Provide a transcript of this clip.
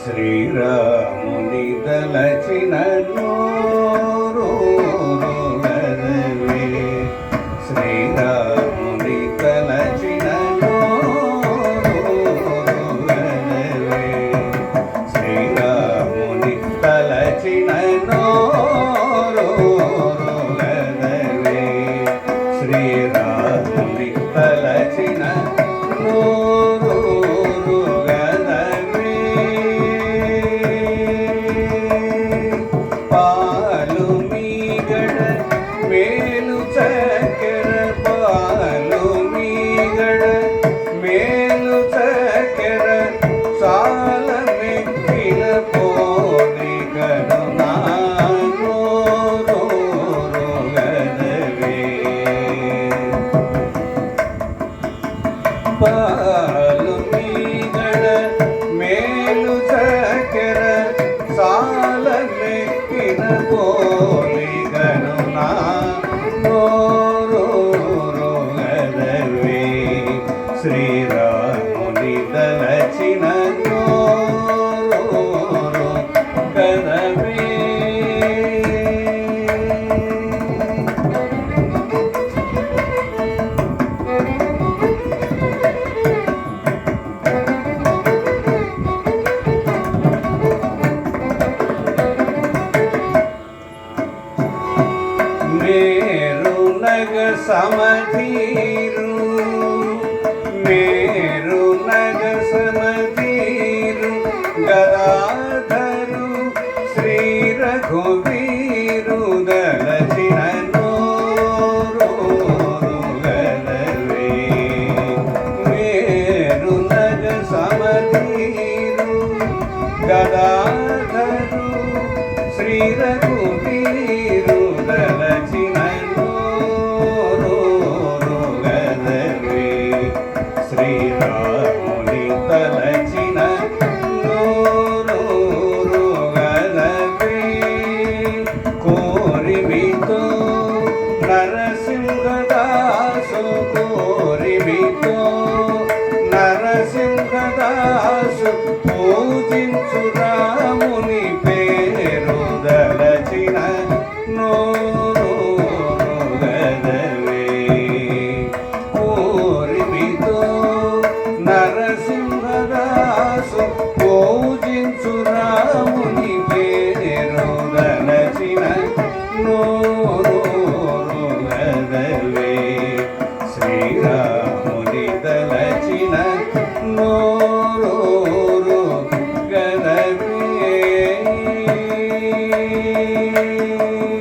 శ్రీరాముని తలచిన నో 来自云南 பாலோ సమధీరు మేరు నగ సమధీరు గదాధరు శ్రీ రఘువీరు దళచిన గదాధరు శ్రీ రఘు போதின் রে